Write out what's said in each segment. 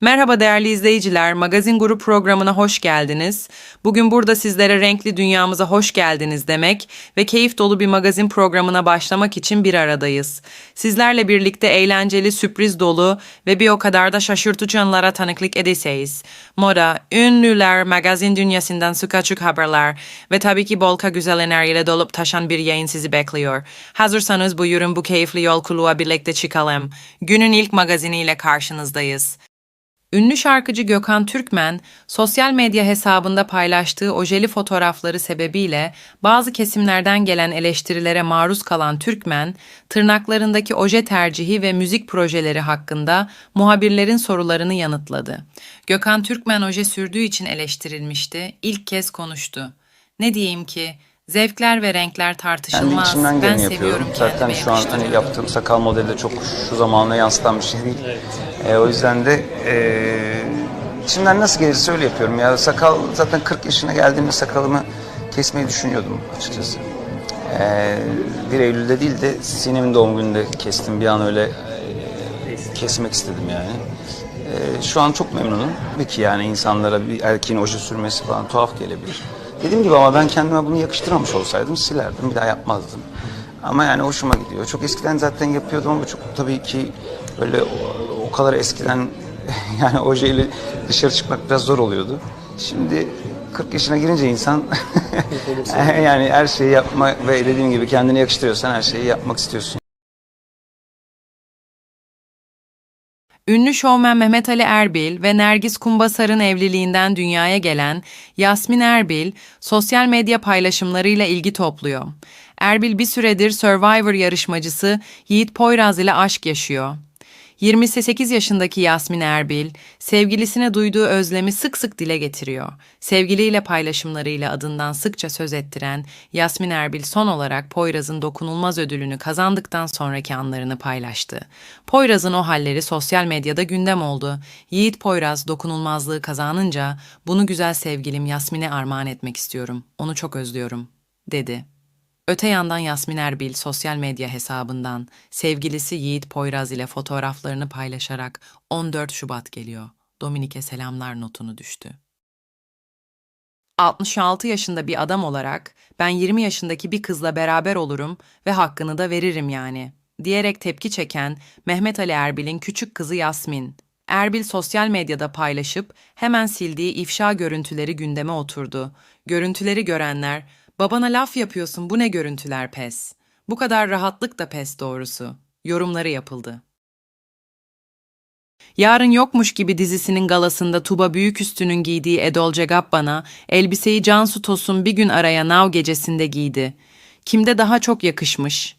Merhaba değerli izleyiciler, Magazin Grup programına hoş geldiniz. Bugün burada sizlere renkli dünyamıza hoş geldiniz demek ve keyif dolu bir magazin programına başlamak için bir aradayız. Sizlerle birlikte eğlenceli, sürpriz dolu ve bir o kadar da şaşırtıcı anlara tanıklık edeceğiz. Moda, ünlüler, magazin dünyasından sık açık haberler ve tabii ki bolka güzel enerjiyle dolup taşan bir yayın sizi bekliyor. Hazırsanız buyurun bu keyifli yolculuğa birlikte çıkalım. Günün ilk magaziniyle karşınızdayız. Ünlü şarkıcı Gökhan Türkmen, sosyal medya hesabında paylaştığı ojeli fotoğrafları sebebiyle bazı kesimlerden gelen eleştirilere maruz kalan Türkmen, tırnaklarındaki oje tercihi ve müzik projeleri hakkında muhabirlerin sorularını yanıtladı. Gökhan Türkmen oje sürdüğü için eleştirilmişti, ilk kez konuştu. Ne diyeyim ki, zevkler ve renkler Kendi tartışılmaz. içimden ben geleni seviyorum yapıyorum. Zaten şu an hani yaptığım sakal modeli de çok şu zamanla yansıtan bir şey değil. E, o yüzden de e, içimden nasıl gelirse öyle yapıyorum. Ya sakal zaten 40 yaşına geldiğimde sakalımı kesmeyi düşünüyordum açıkçası. E, 1 Eylül'de değil de Sinem'in doğum gününde kestim. Bir an öyle e, kesmek istedim yani. E, şu an çok memnunum. Peki yani insanlara bir erkeğin oje sürmesi falan tuhaf gelebilir. Dediğim gibi ama ben kendime bunu yakıştıramamış olsaydım silerdim. Bir daha yapmazdım. Ama yani hoşuma gidiyor. Çok eskiden zaten yapıyordum ama çok tabii ki böyle kadar eskiden yani ojeyle dışarı çıkmak biraz zor oluyordu. Şimdi 40 yaşına girince insan yani her şeyi yapma ve dediğim gibi kendini yakıştırıyorsan her şeyi yapmak istiyorsun. Ünlü şovmen Mehmet Ali Erbil ve Nergis Kumbasar'ın evliliğinden dünyaya gelen Yasmin Erbil, sosyal medya paylaşımlarıyla ilgi topluyor. Erbil bir süredir Survivor yarışmacısı Yiğit Poyraz ile aşk yaşıyor. 28 yaşındaki Yasmin Erbil, sevgilisine duyduğu özlemi sık sık dile getiriyor. Sevgiliyle paylaşımlarıyla adından sıkça söz ettiren Yasmin Erbil son olarak Poyraz'ın dokunulmaz ödülünü kazandıktan sonraki anlarını paylaştı. Poyraz'ın o halleri sosyal medyada gündem oldu. Yiğit Poyraz dokunulmazlığı kazanınca bunu güzel sevgilim Yasmin'e armağan etmek istiyorum. Onu çok özlüyorum, dedi. Öte yandan Yasmin Erbil sosyal medya hesabından sevgilisi Yiğit Poyraz ile fotoğraflarını paylaşarak 14 Şubat geliyor. Dominik'e selamlar notunu düştü. 66 yaşında bir adam olarak ben 20 yaşındaki bir kızla beraber olurum ve hakkını da veririm yani diyerek tepki çeken Mehmet Ali Erbil'in küçük kızı Yasmin. Erbil sosyal medyada paylaşıp hemen sildiği ifşa görüntüleri gündeme oturdu. Görüntüleri görenler Babana laf yapıyorsun bu ne görüntüler pes. Bu kadar rahatlık da pes doğrusu. Yorumları yapıldı. Yarın Yokmuş gibi dizisinin galasında Tuba Büyüküstü'nün giydiği Edolce Gabbana, elbiseyi Cansu Tosun bir gün araya Nav gecesinde giydi. Kimde daha çok yakışmış?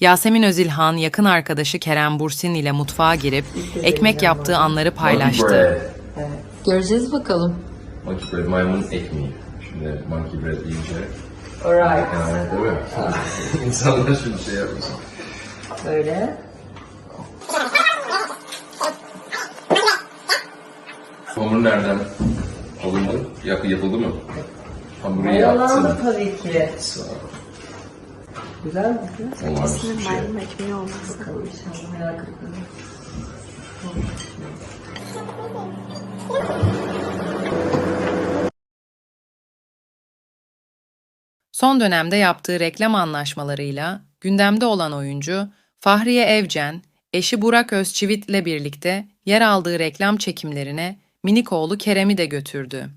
Yasemin Özilhan yakın arkadaşı Kerem Bursin ile mutfağa girip ekmek yaptığı anları paylaştı. Göreceğiz bakalım. Monkey bread maymunun ekmeği. Şimdi monkey bread deyince Alright. yani değil mi? İnsanlar şimdi şey yapmasın. Böyle. Hamur nereden alındı? Yap, yapıldı mı? Hamuru yaptın. tabii ki. Sağ ol. Güzel mi? Olağanüstü bir şey. Maymun ekmeği olmaz. Bakalım inşallah merak ettim. Son dönemde yaptığı reklam anlaşmalarıyla gündemde olan oyuncu Fahriye Evcen, eşi Burak Özçivit ile birlikte yer aldığı reklam çekimlerine minik oğlu Kerem'i de götürdü.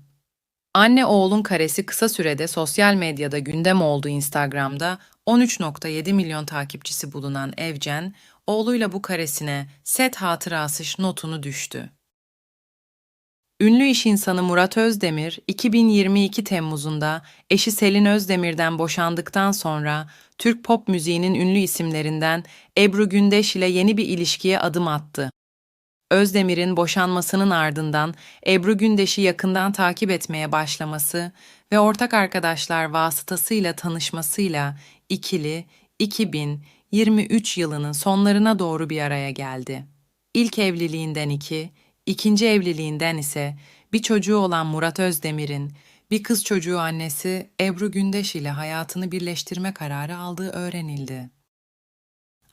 Anne oğlun karesi kısa sürede sosyal medyada gündem oldu Instagram'da 13.7 milyon takipçisi bulunan Evcen, oğluyla bu karesine set hatırası notunu düştü. Ünlü iş insanı Murat Özdemir, 2022 Temmuz'unda eşi Selin Özdemir'den boşandıktan sonra Türk pop müziğinin ünlü isimlerinden Ebru Gündeş ile yeni bir ilişkiye adım attı. Özdemir'in boşanmasının ardından Ebru Gündeş'i yakından takip etmeye başlaması ve ortak arkadaşlar vasıtasıyla tanışmasıyla ikili 2023 yılının sonlarına doğru bir araya geldi. İlk evliliğinden iki, ikinci evliliğinden ise bir çocuğu olan Murat Özdemir'in bir kız çocuğu annesi Ebru Gündeş ile hayatını birleştirme kararı aldığı öğrenildi.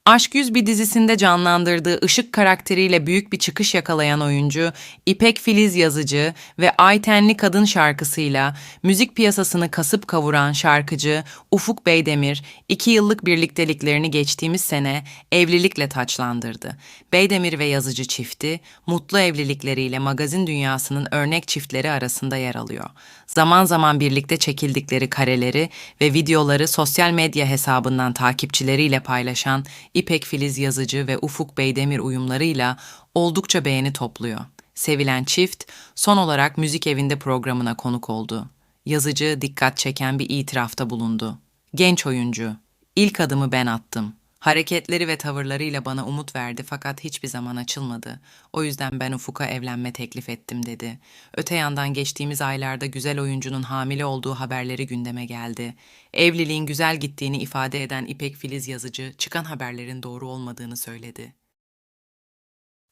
Aşk Yüz bir dizisinde canlandırdığı ışık karakteriyle büyük bir çıkış yakalayan oyuncu, İpek Filiz Yazıcı ve Aytenli Kadın şarkısıyla müzik piyasasını kasıp kavuran şarkıcı Ufuk Beydemir, iki yıllık birlikteliklerini geçtiğimiz sene evlilikle taçlandırdı. Beydemir ve Yazıcı çifti, mutlu evlilikleriyle magazin dünyasının örnek çiftleri arasında yer alıyor. Zaman zaman birlikte çekildikleri kareleri ve videoları sosyal medya hesabından takipçileriyle paylaşan İpek Filiz Yazıcı ve Ufuk Beydemir uyumlarıyla oldukça beğeni topluyor. Sevilen çift son olarak müzik evinde programına konuk oldu. Yazıcı dikkat çeken bir itirafta bulundu. Genç oyuncu, ilk adımı ben attım. Hareketleri ve tavırlarıyla bana umut verdi fakat hiçbir zaman açılmadı. O yüzden ben Ufuk'a evlenme teklif ettim dedi. Öte yandan geçtiğimiz aylarda güzel oyuncunun hamile olduğu haberleri gündeme geldi. Evliliğin güzel gittiğini ifade eden İpek Filiz yazıcı çıkan haberlerin doğru olmadığını söyledi.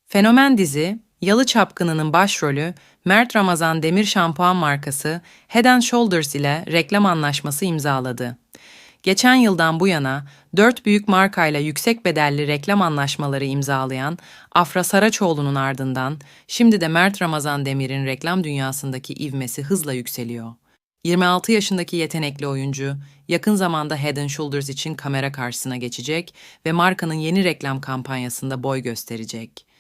Fenomen dizi, Yalı Çapkını'nın başrolü Mert Ramazan Demir Şampuan markası Head Shoulders ile reklam anlaşması imzaladı. Geçen yıldan bu yana dört büyük markayla yüksek bedelli reklam anlaşmaları imzalayan Afra Saraçoğlu'nun ardından şimdi de Mert Ramazan Demir'in reklam dünyasındaki ivmesi hızla yükseliyor. 26 yaşındaki yetenekli oyuncu yakın zamanda Head and Shoulders için kamera karşısına geçecek ve markanın yeni reklam kampanyasında boy gösterecek.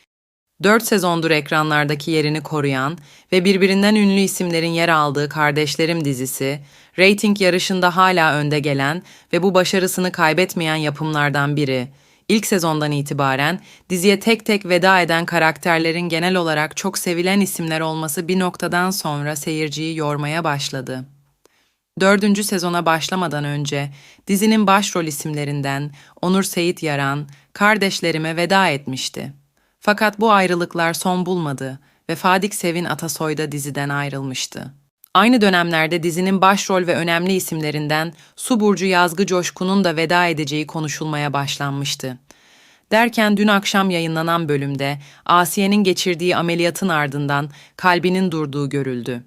4 sezondur ekranlardaki yerini koruyan ve birbirinden ünlü isimlerin yer aldığı Kardeşlerim dizisi, reyting yarışında hala önde gelen ve bu başarısını kaybetmeyen yapımlardan biri. İlk sezondan itibaren diziye tek tek veda eden karakterlerin genel olarak çok sevilen isimler olması bir noktadan sonra seyirciyi yormaya başladı. Dördüncü sezona başlamadan önce dizinin başrol isimlerinden Onur Seyit Yaran kardeşlerime veda etmişti. Fakat bu ayrılıklar son bulmadı ve Fadik Sevin Atasoy da diziden ayrılmıştı. Aynı dönemlerde dizinin başrol ve önemli isimlerinden Su Burcu Yazgı Coşkun'un da veda edeceği konuşulmaya başlanmıştı. Derken dün akşam yayınlanan bölümde Asiye'nin geçirdiği ameliyatın ardından kalbinin durduğu görüldü.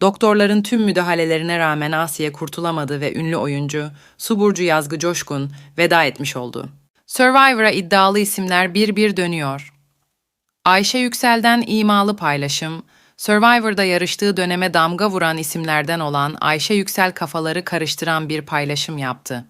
Doktorların tüm müdahalelerine rağmen Asiye kurtulamadı ve ünlü oyuncu Su Burcu Yazgı Coşkun veda etmiş oldu. Survivor'a iddialı isimler bir bir dönüyor. Ayşe Yüksel'den imalı paylaşım, Survivor'da yarıştığı döneme damga vuran isimlerden olan Ayşe Yüksel kafaları karıştıran bir paylaşım yaptı.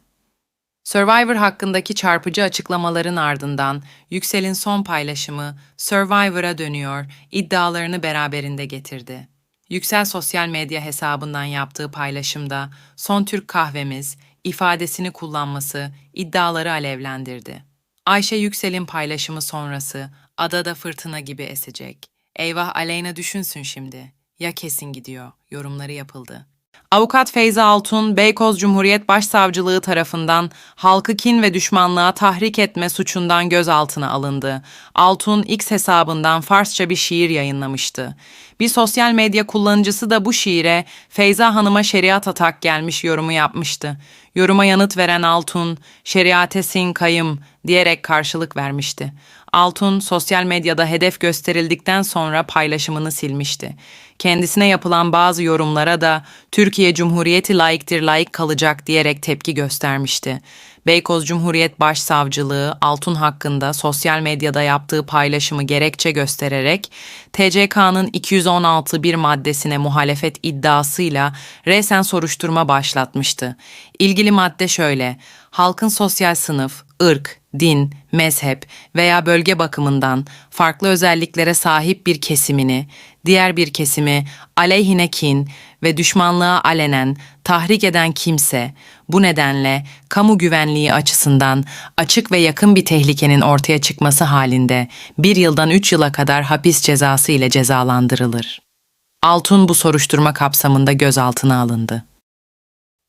Survivor hakkındaki çarpıcı açıklamaların ardından Yüksel'in son paylaşımı Survivor'a dönüyor iddialarını beraberinde getirdi. Yüksel sosyal medya hesabından yaptığı paylaşımda son Türk kahvemiz ifadesini kullanması iddiaları alevlendirdi. Ayşe Yüksel'in paylaşımı sonrası adada fırtına gibi esecek. Eyvah Aleyna düşünsün şimdi. Ya kesin gidiyor. Yorumları yapıldı. Avukat Feyza Altun, Beykoz Cumhuriyet Başsavcılığı tarafından halkı kin ve düşmanlığa tahrik etme suçundan gözaltına alındı. Altun X hesabından Farsça bir şiir yayınlamıştı. Bir sosyal medya kullanıcısı da bu şiire Feyza Hanım'a şeriat atak gelmiş yorumu yapmıştı. Yoruma yanıt veren Altun, şeriatesin kayım diyerek karşılık vermişti. Altun sosyal medyada hedef gösterildikten sonra paylaşımını silmişti. Kendisine yapılan bazı yorumlara da Türkiye Cumhuriyeti layıktır layık kalacak diyerek tepki göstermişti. Beykoz Cumhuriyet Başsavcılığı Altun hakkında sosyal medyada yaptığı paylaşımı gerekçe göstererek TCK'nın 216 bir maddesine muhalefet iddiasıyla resen soruşturma başlatmıştı. İlgili madde şöyle: halkın sosyal sınıf, ırk, din, mezhep veya bölge bakımından farklı özelliklere sahip bir kesimini, diğer bir kesimi aleyhine kin ve düşmanlığa alenen tahrik eden kimse bu nedenle kamu güvenliği açısından açık ve yakın bir tehlikenin ortaya çıkması halinde bir yıldan üç yıla kadar hapis cezası ile cezalandırılır. Altun bu soruşturma kapsamında gözaltına alındı.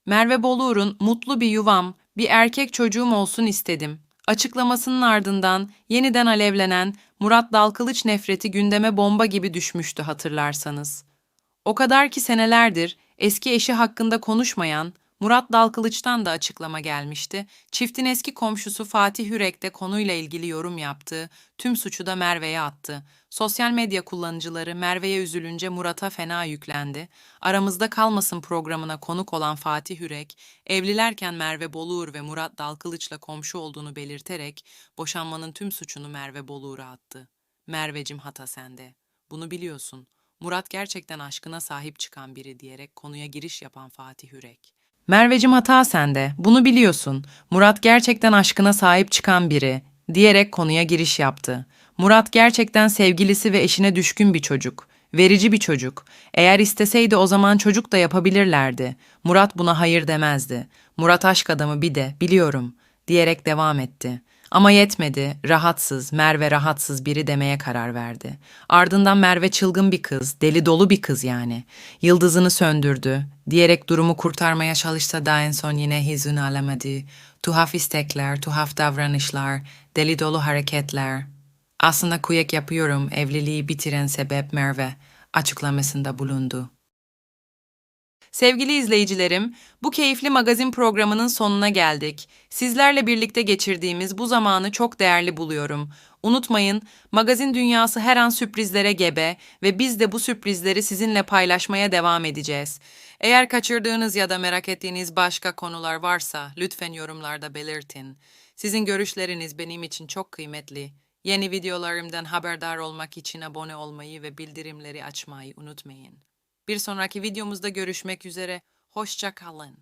Merve Boluğur'un mutlu bir yuvam, bir erkek çocuğum olsun istedim. Açıklamasının ardından yeniden alevlenen Murat Dalkılıç nefreti gündeme bomba gibi düşmüştü hatırlarsanız. O kadar ki senelerdir eski eşi hakkında konuşmayan, Murat Dalkılıç'tan da açıklama gelmişti. Çiftin eski komşusu Fatih Hürek de konuyla ilgili yorum yaptı. Tüm suçu da Merve'ye attı. Sosyal medya kullanıcıları Merve'ye üzülünce Murat'a fena yüklendi. Aramızda kalmasın programına konuk olan Fatih Hürek, evlilerken Merve Boluğur ve Murat Dalkılıç'la komşu olduğunu belirterek boşanmanın tüm suçunu Merve Boluğur'a attı. Mervecim hata sende. Bunu biliyorsun. Murat gerçekten aşkına sahip çıkan biri diyerek konuya giriş yapan Fatih Hürek. Mervecim hata sende. Bunu biliyorsun. Murat gerçekten aşkına sahip çıkan biri diyerek konuya giriş yaptı. Murat gerçekten sevgilisi ve eşine düşkün bir çocuk. Verici bir çocuk. Eğer isteseydi o zaman çocuk da yapabilirlerdi. Murat buna hayır demezdi. Murat aşk adamı bir de biliyorum diyerek devam etti. Ama yetmedi, rahatsız, Merve rahatsız biri demeye karar verdi. Ardından Merve çılgın bir kız, deli dolu bir kız yani. Yıldızını söndürdü, diyerek durumu kurtarmaya çalışsa da en son yine hizun alamadı. Tuhaf istekler, tuhaf davranışlar, deli dolu hareketler. Aslında kuyak yapıyorum, evliliği bitiren sebep Merve açıklamasında bulundu. Sevgili izleyicilerim, bu keyifli magazin programının sonuna geldik. Sizlerle birlikte geçirdiğimiz bu zamanı çok değerli buluyorum. Unutmayın, magazin dünyası her an sürprizlere gebe ve biz de bu sürprizleri sizinle paylaşmaya devam edeceğiz. Eğer kaçırdığınız ya da merak ettiğiniz başka konular varsa lütfen yorumlarda belirtin. Sizin görüşleriniz benim için çok kıymetli. Yeni videolarımdan haberdar olmak için abone olmayı ve bildirimleri açmayı unutmayın. Bir sonraki videomuzda görüşmek üzere, hoşça kalın.